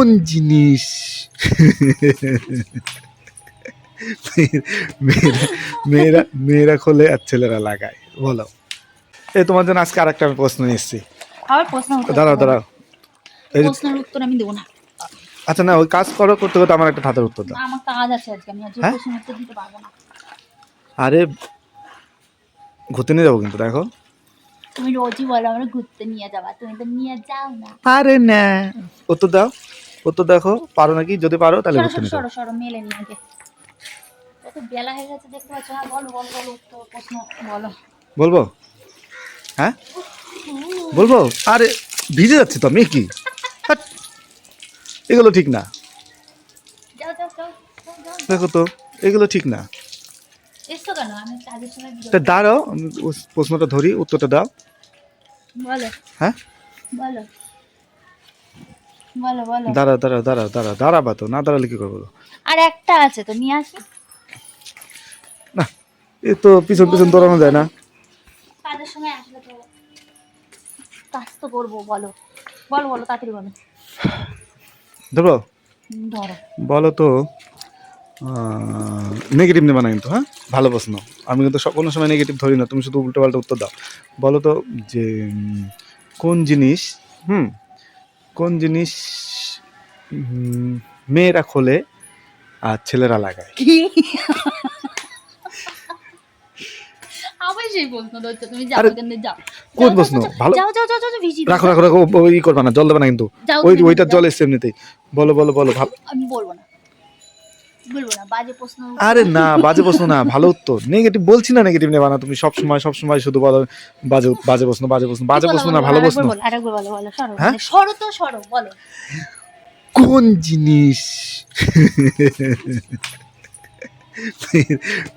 কোন জিনিস। মেয়েরা মেয়েরা খোলে আর ছেলেরা লাগায় বলো। এই তোমার জন্য আজকে আরেকটা আমি প্রশ্ন এসেছি দাঁড়াও দাঁড়াও। প্রশ্নের উত্তর আমি দেবো না। আচ্ছা না ওই কাজ করো করতে করতে আমার একটা ধাঁধার উত্তর দাও। আমার কাজ আছে আজকে আমি আজকে হ্যাঁ? উত্তর দিতে পারব না। আরে ঘুরতে নিয়ে যাব কিন্তু দেখো। তুমি রোজই বলো আমরা ঘুরতে নিয়ে যাবা তুমি তো নিয়ে যাও না। আরে না। উত্তর দাও। উত্তর দেখো পারো নাকি? যদি পারো তাহলে সরো সরো মেলে নিয়ে আগে। বেলা হয়ে গেছে দেখতে পাচ্ছ? না বলো বলো বলো উত্তর প্রশ্ন বলো। বলব? হ্যাঁ? বলব? আরে ভিজে যাচ্ছে তো আমি কি? এগুলো ঠিক না। দেখো তো এগুলো ঠিক না। তা দাঁড়াও প্রশ্নটা ধরি উত্তরটা দাও। বলো। হ্যাঁ? বলো বলো। দাঁড়াও দাঁড়াও দাঁড়াও দাঁড়াও দাঁড়াবা তো না দাঁড়ালে কি করব আর একটা আছে তো নিয়ে আসি। না এ তো পিছন পিছন দৌড়ানো যায় না। কাজের সময় আসলে তো কাজ তো করব বলো। বলো বলো তাড়াতাড়ি বলো। ধরো। ধরো। বলো তো নেগেটিভ নেবা না কিন্তু হ্যাঁ? ভালো প্রশ্ন। আমি কিন্তু কোনো সময় নেগেটিভ ধরি না তুমি শুধু উল্টো পাল্টা উত্তর দাও। বলো তো যে কোন জিনিস হুম কোন জিনিস মেয়েরা খোলে আর ছেলেরা লাগায়? কি? আবার সেই প্রশ্ন ধরছো তুমি যাও আরে, যাও। কোন প্রশ্ন? যাও, যাও, ভালো- যাও যাও যাও যাও ভিজি রাখো রাখো রাখো ও- করবা না জল দেবে না কিন্তু। ওইটা ওই ওইটার জল এসছে এমনিতেই। বলো বলো বলো ভালো আমি বলব না। বলব না বাজে প্রশ্ন। আরে না বাজে প্রশ্ন না ভালো উত্তর। নেগেটিভ বলছি না নেগেটিভ নেবা না তুমি সব সময় সব সময় শুধু বলো বাজে বাজে প্রশ্ন বাজে প্রশ্ন বাজে প্রশ্ন না ভালো প্রশ্ন। বলো, আরেকবার বলো বলো সরো হ্যাঁ? মানে সরো তো সরো বলো। কোন জিনিস?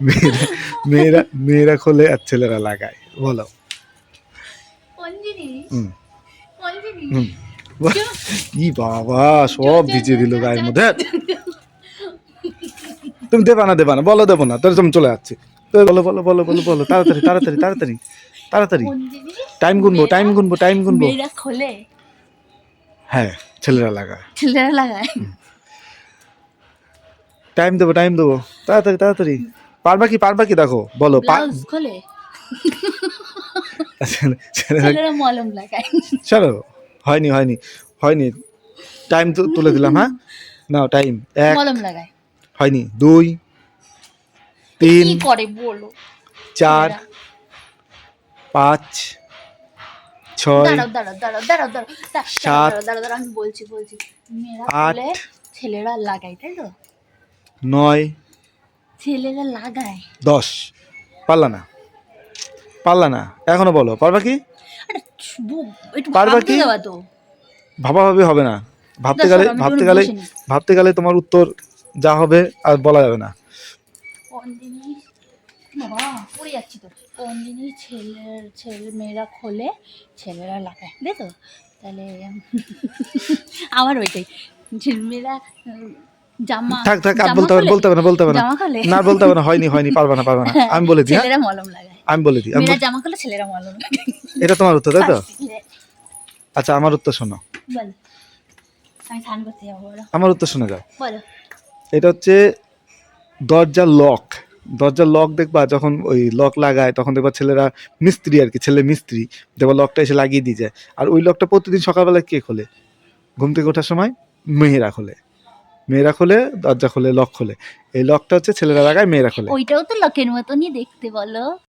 মেয়েরা মেয়েরা মেয়েরা খোলে আর ছেলেরা লাগায় বলো। কোন জিনিস? হুম। কোন জিনিস? ই বাবা সব ভিজিয়ে দিল গায়ের মধ্যে। তুমি দেবা না দেবা না বলো দেবো না তাহলে তুমি চলে যাচ্ছি। তো বলো বলো বলো বলো বলো তাড়াতাড়ি তাড়াতাড়ি তাড়াতাড়ি তাড়াতাড়ি। টাইম গুনবো টাইম গুনবো টাইম গুনবো। খোলে? হ্যাঁ ছেলেরা লাগায়। ছেলেরা লাগায়? টাইম দেবো টাইম দেবো। তাড়াতাড়ি তাড়াতাড়ি। পারবা কি পারবা কি দেখো বলো খোলে? চলো হয়নি হয়নি হয়নি। টাইম তো তুলে দিলাম হ্যাঁ? নাও টাইম এক মলম লাগায়। হয়নি। দুই তিন কি করে বলো? চার পাঁচ ছয় সাত, আমি বলছি বলছি। আট, ছেলেরা লাগায় তাই তো? নয় ছেলেরা লাগায়। দশ। পারলা না। পারলা না। এখনও বলো পারবা কি? পারবা কি? দেওয়া তো। ভাবাভাবি হবে না। ভাবতে গেলে ভাবতে গেলে ভাবতে গেলে তোমার উত্তর যা হবে আর বলা যাবে না। কোন জিনিস? বাবা পড়ে যাচ্ছি তো। কোন জিনিস ছেলের ছেলে মেয়েরা খোলে ছেলেরা লাগায় তাই তো? তাহলে আমার ওইটাই। ছেলে জামা থাক থাক আর বলতে হবে বলতে হবে না বলতে হবে না। না বলতে হবে না হয়নি হয়নি পারবা না পারবা না। আমি বলে দিই হ্যাঁ? ছেলেরা মলম লাগায়। আমি বলে দিই মেয়েরা জামা খোলে ছেলেরা মলম লাগায়। এটা তোমার উত্তর তাই তো? আচ্ছা আমার উত্তর শোনো। বল। আমি স্নান করতে যাব আমার উত্তর শোনা যাও বলো। এটা হচ্ছে দরজার লক দরজার লক দেখবা যখন ওই লক লাগায়, তখন দেখবা ছেলেরা মিস্ত্রি আর কি, ছেলে মিস্ত্রি, দেখবা লকটা এসে লাগিয়ে দিয়ে যায়। আর ওই লকটা প্রতিদিন সকালবেলা কে খোলে? ঘুম থেকে ওঠার সময় মেয়েরা খোলে। মেয়েরা খোলে, দরজা খোলে লক খোলে। এই লকটা হচ্ছে ছেলেরা লাগায়, মেয়েরা খোলে। ওইটাও তো লকের মতনই দেখতে বলো।